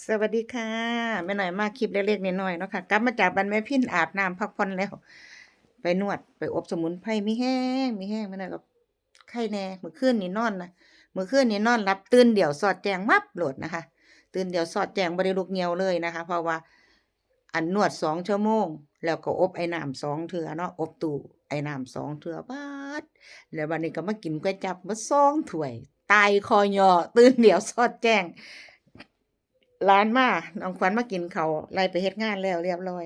สวัสดีค่ะแม่หน่อยมาคลิปเล็กๆน้อยๆเนาะค่ะกลับมาจากบ้านแม่พินอาบน้ำพักผ่อนแล้ว ไปนวดไปอบสมุนไพรมีแห้งมีแห้งแม่หน่อยกับไข้แน่เมื่อคืนนี่นอนนะเมื่อคืนนี่นอนรับตื่นเดี่ยวสอดแจงมับโหลดนะคะ ตื่นเดี่ยวสอดแจงบริลุกเงียวเลยนะคะ เพราะว่าอันนวดสองชั่วโมง แล้วก็อบไอ้น้ำสองเถื่อเนาะอบตู้ไอ้น้ำสองเถื่อบาดแล้ววันนี้ก็มากินก๋วยจับมาสองถ้วยตายคอยอตื่นเดี่ยวสอดแจง ร้านมาน้องขวัญมากินเขาไล่ไปเฮ็ดงานแล้วเรียบร้อย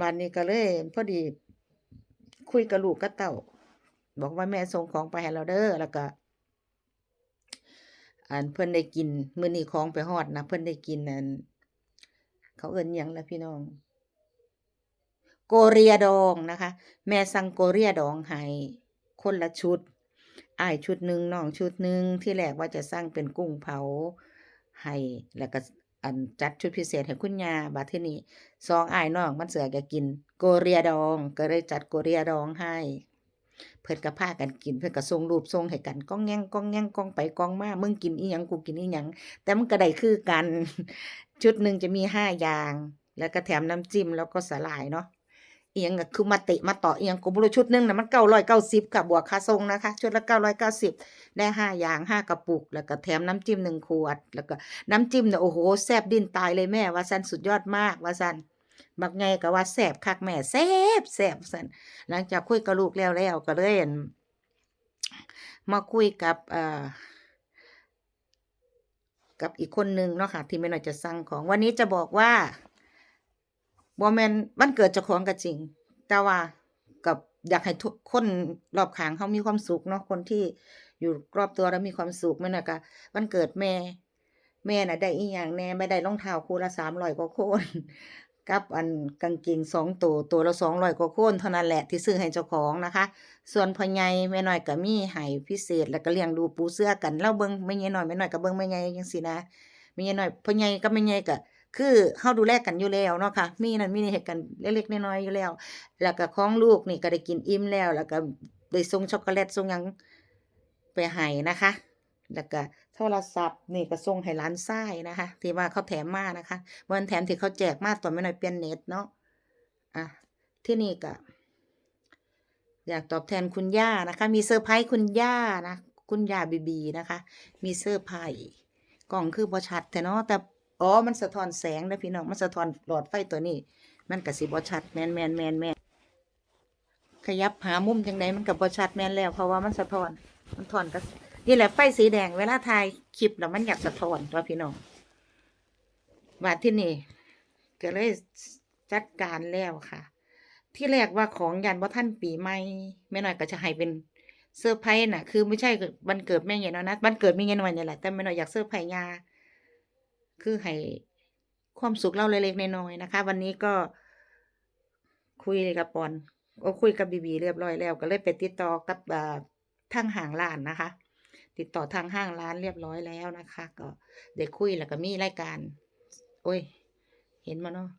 วันนี้ก็เลยพอดี คุยกับลูกกับเต่า บอกว่าแม่ส่งของไปให้เราเด้อแล้วก็อันเพิ่นได้กินมื้อนี้ของไปฮอดนะเพิ่นได้กินอันเขาเอิ้นหยังล่ะพี่น้อง โกเรียดองนะคะ แม่สั่งโกเรียดองให้คนละชุดอายชุดหนึ่งน้องชุดหนึ่งที่แรกว่าจะสั่งเป็นกุ้งเผาให้แล้วก็ อันจัดชุดพิเศษให้คุณยาบัดทีนี้สองอายน้องมันเสือแกกิน โกเรียดอง ก็เลยจัดโกเรียดองให้ เพิ่นก็พากันกิน เพิ่นก็ส่งรูปส่งให้กันก้องแง่งก้องแง่งก้องไปก้องมามึงกินอีหยังกูกินอีหยังแต่มันก็ได้คือกัน ชุดหนึ่งจะมีห้าอย่าง แล้วก็แถมน้ำจิ้มแล้วก็สาหร่ายเนาะ อียงก็คือมาเตะมาต่อเอียงก็บ่รู้ชุดหนึงนะมัน990ค่ะบกับบวกค่าส่งนะคะ ชุดละ990ได้ห้าอย่างห้ากระปุก แล้วก็แถมน้ำจิ้มหนึ่งขวด แล้วก็น้ำจิ้มเนี่ยโอ้โหแซ่บดิ้นตายเลยแม่ว่าซันสุดยอดมากว่าซันบักไงก็ว่าแซบคักแม่แซบแซ่บซั่นหลังจากคุยกับลูกแล้วแล้วก็เลยนมาคุยกับเอ่อกับอีกคนหนึ่งเนาะค่ะที่แม่น่อยจะสั่งของวันนี้จะบอกว่า บอแมนวันเกิดเจ้าของก็จริง แต่ว่ากับอยากให้ทุกคนรอบข้างเขามีความสุขเนาะคนที่อยู่รอบตัวแล้วมีความสุขแม่หน่อยก็วันเกิดแม่ แม่น่ะได้อีหยังแน่ไม่ได้รองเท้าคู่ละสามร้อยกว่าโคนกับอันกางเกงสองตัวตัวละสองร้อยกว่าโคนเท่านั้นแหละที่ซื้อให้เจ้าของนะคะ ส่วนพ่อใหญ่แม่น้อยก็มีให้พิเศษแล้วก็เลี้ยงดูปูเสื้อกันเล่าเบิงแม่ใหญ่น้อยแม่น้อยก็เบิงแม่ใหญ่จังซี่นะแม่ใหญ่น้อยพ่อใหญ่กับแม่ใหญ่ก็ คือเฮาดูแลกันอยู่แล้วเนาะค่ะมีนั่นมีนี่ให้กันเล็กๆน้อยๆอยู่แล้ว แล้วก็ของลูกนี่ก็ได้กินอิ่มแล้ว แล้วก็ได้ส่งช็อกโกแลตส่งหยังไปให้นะคะ แล้วก็โทรศัพท์นี่ก็ส่งให้หลานชายนะคะ ที่ว่าเขาแถมมานะคะวันแถมที่เขาแจกมาตอนแม่น้อยเปลี่ยนเน็ตเนาะอะที่นี่ก็อยากตอบแทนคุณย่านะคะ มีเซอร์ไพรส์คุณย่านะ คุณย่าบีบีนะคะ มีเซอร์ไพรส์กล่องคือบอชัดแต่เนาะแต่ อ๋อ มันสะท้อนแสงนะพี่น้อง มันสะท้อนหลอดไฟตัวนี้ มันกับสีบอชัดแมนแมนแมนแมนขยับหามุมจังไดมันกับบอชัดแมนแล้ว เพราะว่ามันสะท้อน มันถอนก็นี่แหละไฟสีแดงเวลาถ่ายคลิปแล้วมันอยากสะท้อนตัวพี่น้องว่าที่นี่ก็เลยจัดการแล้วค่ะ ที่แรกว่าของยันว่าท่านปีใหม่แม่น้อยก็จะให้เป็นเซอร์ไพรส์น่ะ คือไม่ใช่วันเกิดแม่ใหญ่น้ยนะวันเกิดแม่ใหญ่น้อยนี่แหละแต่แม่น้อยอยากเซอร์ไพรส์ยา คือให้ความสุขเล่าเล็กๆน้อยๆนะคะ วันนี้ก็คุยกับปอนก็คุยกับบีบีเรียบร้อยแล้ว ก็เลยไปติดต่อกับทางห้างร้านนะคะ ติดต่อทางห้างร้านเรียบร้อยแล้วนะคะ ก็ได้คุยแล้วก็มีรายการ โอ้ย เห็นมาเนาะ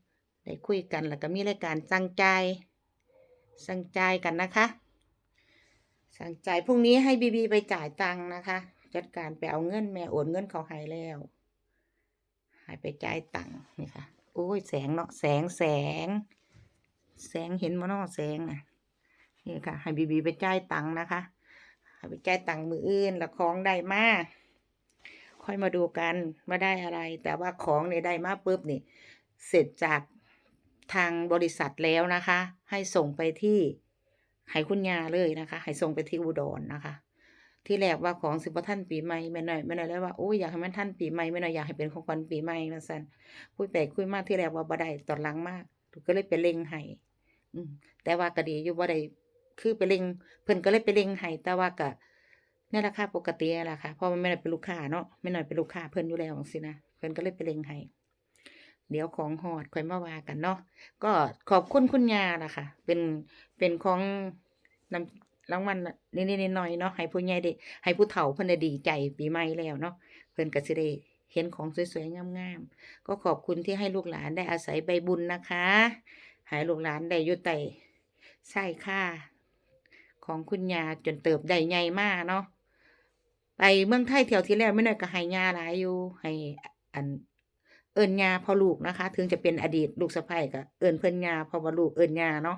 ได้คุยกันแล้วก็มีรายการสั่งใจสั่งใจกันนะคะสั่งจ่ายพรุ่งนี้ให้บีบีไปจ่ายตังค์นะคะ จัดการไปเอาเงินแม่โอนเงินเขาให้แล้ว ให้ไปจ่ายตังค์นี่ค่ะโอ้ยแสงเนาะแสงแสง แสงเห็นมาเนาะแสงน่ะนี่ค่ะ ให้บีบีไปจ่ายตังค์นะคะให้ไปจ่ายตังค์มืออื่นแล้วของได้มาค่อยมาดูกันว่าได้อะไร แต่ว่าของเนี่ยได้มาปุ๊บนี่ เสร็จจากทางบริษัทแล้วนะคะ ให้ส่งไปที่ให้คุณยาเลยนะคะ ให้ส่งไปที่อุดรนะคะ ที่แรกว่าของสิบท่านปีใหม่แม่หน่อยแม่หน่อยแล้วว่าโอ้ยอยากให้มันท่านปีใหม่แม่หน่อยอยากให้เป็นของขวัญปีใหม่มาสั่นคุยไปคุยมากที่แรกว่าบ่ได้ตอนหลังมากก็เลยไปเล็งให้อืมแต่ว่าก็ดีอยู่บ่ได้คือไปเล็งเพิ่นก็เลยไปเล็งให้แต่ว่าก็นี่ราคาปกตินั่นแหละค่ะเพราะมันไม่ได้เป็นลูกค้าเนาะไม่หน่อยเป็นลูกค้าเพิ่นอยู่แล้วสินะเพิ่นก็เลยไปเล็งให้เดี๋ยวของหอดค่อยมาว่ากันเนาะก็ขอบคุณคุณยานะคะเป็นเป็นของนำ รางวัลนิดๆหน่อยๆเนาะให้ผู้ใหญ่ได้ให้ผู้เฒ่าเพิ่นได้ดีใจปีใหม่แล้วเนาะเพิ่นก็สิได้เห็นของสวยๆงามๆก็ขอบคุณที่ให้ลูกหลานได้อาศัยใบบุญนะคะให้ลูกหลานได้ยู่ใต้ใช่ค่า ของคุณยาจนเติบได้ใหญ่มากเนาะไปเมืองไทยเที่ยวที่แล้วไม่น้อยก็ให้ยาหลายอยู่ให้อันเออิ้นย่าพ่อลูกนะคะ ถึงจะเป็นอดีตลูกสะใภ้ก็เอิ้นเพิ่นยาพราะว่าลูกเอิ้นย่าเนาะ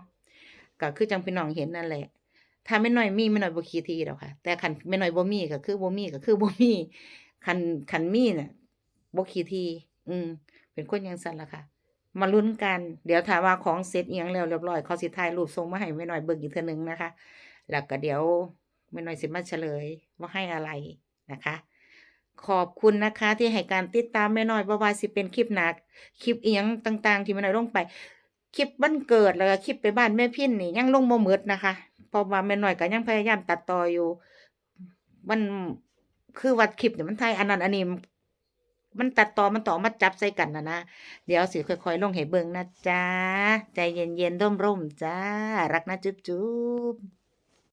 ก็คือจังพี่น้องเห็นนั่นแหละ ถ้าแม่น้อยมีแม่น้อยบ่ขี้ทีดอกค่ะ แต่คันแม่น้อยบ่มีก็คือบ่มีก็คือบ่มีคันคันมีน่ะบ่ขี้ทีอืมเป็นคนจังซั่นละค่ะ มาลุ้นกัน เดี๋ยวถ้าว่าของเสร็จอิหยังแล้วเรียบร้อยเขาสิถ่ายรูปส่งมาให้แม่น้อยเบิ่งอีกเทื่อหนึงนะคะ แล้วก็เดี๋ยวแม่น้อยสิมาเฉลยว่าให้อะไรนะคะ ขอบคุณนะคะ ที่ให้การติดตามแม่น้อยบ่ว่าสิเป็นคลิปหนัก คลิปเอียงต่าง ๆ ที่แม่น้อยลงไปคลิปวันเกิดแล้วก็คลิปไปบ้านแม่พินนี่ยังลงบ่หมดนะคะ เพราะว่าแม่น้อยก็ยังพยายามตัดต่ออยู่ มันคือวัดคลิปเนี่ยมันไทยอันนั้นอันนี้มันตัดต่อมันต่อมาจับใส่กันนะนะ เดี๋ยวสิค่อยๆลงให้เบิ่งนะจ๊ะใจเย็นๆร่มๆจ้า รักนะจุ๊บๆ